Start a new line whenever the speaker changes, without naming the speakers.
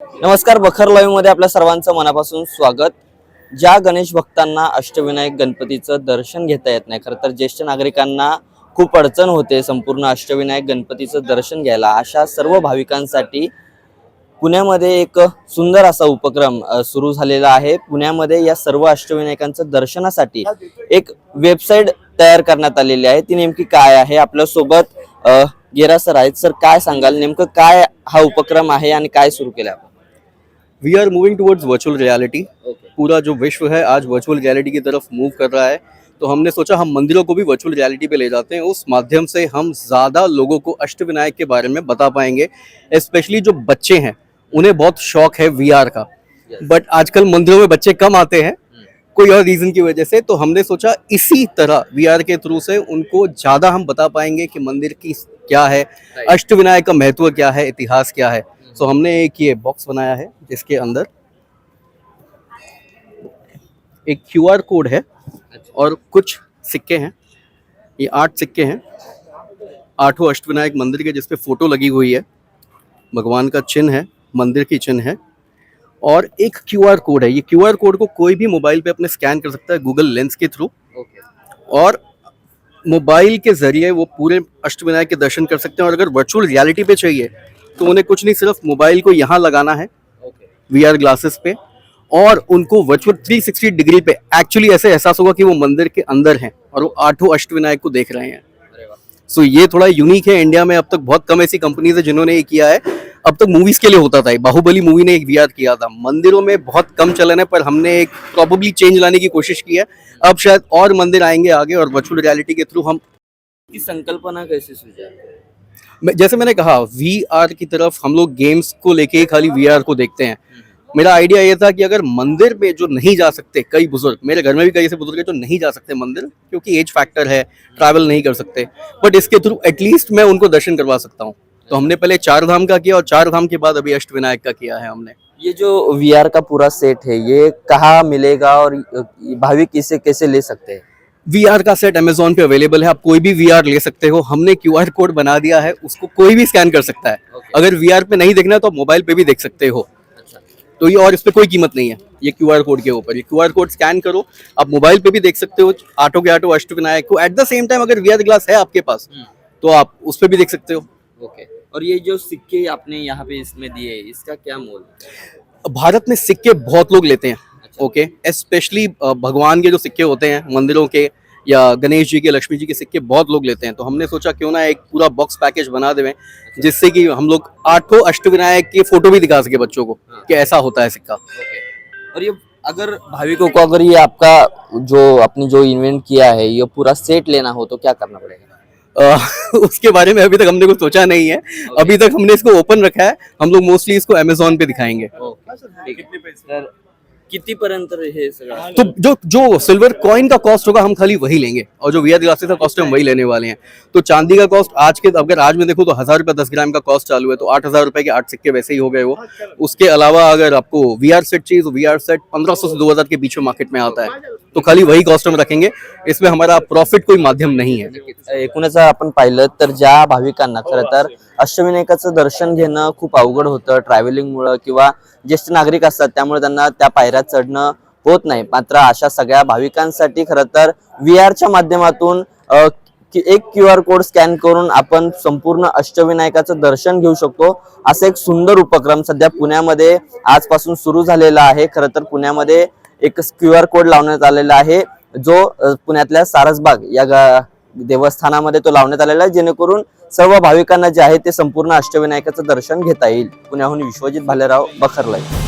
नमस्कार बखर लाईव्हमध्ये आपल्या सर्वांचं मनापासून स्वागत. ज्या गणेश भक्तांना अष्टविनायक गणपतीचं दर्शन घेता येत नाही खरं तर ज्येष्ठ नागरिकांना खूप अडचण होते संपूर्ण अष्टविनायक गणपतीचं दर्शन घ्यायला. अशा सर्व भाविकांसाठी पुण्यामध्ये एक सुंदर असा उपक्रम सुरू झालेला आहे. पुण्यामध्ये या सर्व अष्टविनायकांचं दर्शनासाठी एक वेबसाईट तयार करण्यात आलेली आहे. ती नेमकी काय आहे? आपल्यासोबत अ, गेरा सर आहेत. सर काय सांगाल? नेमकं काय हा उपक्रम आहे आणि काय सुरू केलं आपण?
We are moving towards virtual reality पूरा जो विश्व है आज वर्चुअल रियलिटी की तरफ़ मूव कर रहा है। तो हमने सोचा हम मंदिरों को भी वर्चुअल रियलिटी पे ले जाते हैं। उस माध्यम से हम ज़्यादा लोगों को अष्टविनायक के बारे में बता पाएँगे। स्पेशली जो बच्चे हैं उन्हें बहुत शौक है वी का। बट आजकल मंदिरों में बच्चे कम आते हैं। कोई और रीज़न की वजह से तो हमने सोचा इसी तरह वी के थ्रू से उनको ज़्यादा हम बता पाएँगे कि मंदिर की क्या है अष्टविनायक का महत्व क्या है इतिहास क्या है। सो हमने एक ये बॉक्स बनाया है जिसके अंदर एक क्यूआर कोड है और कुछ सिक्के हैं। ये आठ सिक्के हैं। आठों अष्टविनायक मंदिर के जिसपे फ़ोटो लगी हुई है। भगवान का चिन्ह है मंदिर की चिन्ह है। और एक क्यूआर कोड है। ये क्यूआर कोड को कोई भी मोबाइल पे अपने स्कैन कर सकता है गूगल लेंस के थ्रू और मोबाइल के ज़रिए वो पूरे अष्टविनायक के दर्शन कर सकते हैं। और अगर वर्चुअल रियलिटी पे चाहिए तो उन्हें कुछ नहीं सिर्फ़ मोबाइल को यहाँ लगाना है। वी आर ग्लासेस पे और उनको वर्चुअल 360 डिग्री पे एक्चुअली ऐसे एहसास होगा कि वो मंदिर के अंदर हैं और वो आठों अष्टविनायक को देख रहे हैं। सो ये थोड़ा यूनिक है इंडिया में अब तक बहुत कम ऐसी कंपनीज़ है जिन्होंने ये किया है। अब तक मूवीज़ के लिए होता था बाहुबली मूवी ने एक वी किया था। मंदिरों में बहुत कम चलन है पर हमने एक प्रॉबली चेंज लाने की कोशिश की है। अब शायद और मंदिर आएँगे आगे और वर्चुअल रियलिटी के थ्रू हम
की संकल्पना कैसे सूझा
जैसे मैंने कहा वी आर की तरफ़ हम लोग गेम्स को लेके खाली वी आर को देखते हैं। मेरा आइडिया ये था कि अगर मंदिर में जो नहीं जा सकते, कई बुज़ुर्ग, मेरे घर में भी कई ऐसे बुज़ुर्ग हैं जो नहीं जा सकते मंदिर, क्योंकि एज फैक्टर है ट्रैवल नहीं कर सकते। बट इसके थ्रू एटलीस्ट मैं उनको दर्शन करवा सकता हूँ। तो हमने पहले चार धाम का किया और चार धाम के बाद अभी अष्ट विनायक का किया है हमने।
ये जो वीआर का पूरा सेट है, ये कहाँ मिलेगा और भाविक इसे कैसे ले सकते हैं?
वीआर का सेट अमेजोन पे अवेलेबल है। आप कोई भी वीआर ले सकते हो। हमने क्यूआर कोड बना दिया है। उसको कोई भी स्कैन कर सकता है।
Okay.
अगर वीआर पे नहीं देखना है तो आप मोबाइल पे भी देख सकते हो।
अच्छा।
तो ये और इस पर कोई कीमत नहीं है। ये क्यू आर कोड के ऊपर। ये क्यू आर कोड स्कैन करो। आप मोबाइल पे भी देख सकते हो। आटो के आटो अष्टविनायक को एट द सेम टाइम अगर वीआर ग्लास है आपके पास
हम्म।
तो आप उस पे भी देख सकते हो।
ओके और ये जो सिक्के आपने यहाँ पे इसमें दिए इसका क्या मोल
भारत में सिक्के बहुत लोग लेते हैं। ओके स्पेशली भगवान के जो सिक्के होते हैं मंदिरों के या गणेश जी के लक्ष्मी जी के सिक्के बहुत लोग लेते हैं। तो हमने सोचा क्यों ना एक पूरा बॉक्स पैकेज बना देवें जिससे कि हम लोग आठों अष्टविनायक की फ़ोटो भी दिखा सके बच्चों को
हाँ।
कि ऐसा होता है सिक्का।
और ये अगर भाविकों को अगर ये आपका जो आपने जो इन्वेंट किया है ये पूरा सेट लेना हो तो क्या करना पड़ेगा?
उसके बारे में अभी तक हमने कुछ सोचा नहीं है। अभी तक हमने इसको ओपन रखा है। हम लोग मोस्टली इसको अमेजोन पे दिखाएँगे।
ठीक आहे तर किती पर्यंत हे सगळं
तो जो जो सिल्वर कॉइन का कॉस्ट होगा हम खाली वही लेंगे। और जो वीआर ग्लासेस का कॉस्ट हम वही लेने वाले हैं। तो चांदी का कॉस्ट आज के अगर आज में देखो तो हज़ार रुपये दस ग्राम का कॉस्ट चालू है। तो आठ हज़ार रुपए के आठ सिक्के वैसे ही हो गए वो। उसके अलावा अगर आपको वी आर सेट चाहिए तो वी आर सेट पंद्रह सौ से दो हज़ार के बीच में मार्केट में आता है। तो खाली वही कॉस्ट हम रखेंगे। इसमें हमारा प्रॉफिट कोई माध्यम नहीं है।
एकूणच आपण पाहिलं तर ज्या भाविकांना खरं तर अष्टविनायकाचं दर्शन घेणं खूप अवघड होतं ट्रॅव्हलिंगमुळं किंवा ज्येष्ठ नागरिक असतात त्यामुळे त्यांना त्या पायऱ्या चढणं होत नाही. मात्र अशा सगळ्या भाविकांसाठी खरं तर व्ही आरच्या माध्यमातून एक क्यू आर कोड स्कॅन करून आपण संपूर्ण अष्टविनायकाचं दर्शन घेऊ शकतो. असं एक सुंदर उपक्रम सध्या पुण्यामध्ये आजपासून सुरू झालेला आहे. खरं तर पुण्यामध्ये एक क्यू आर कोड लावण्यात आलेला आहे. जो पुण्यातल्या सारसबाग या देवस्थानामध्ये तो लावण्यात आलेला आहे. जेणेकरून सर्व भाविकांना जे आहे ते संपूर्ण अष्टविनायकाचं दर्शन घेता येईल. पुण्याहून विश्वजित भालेराव बखरलाई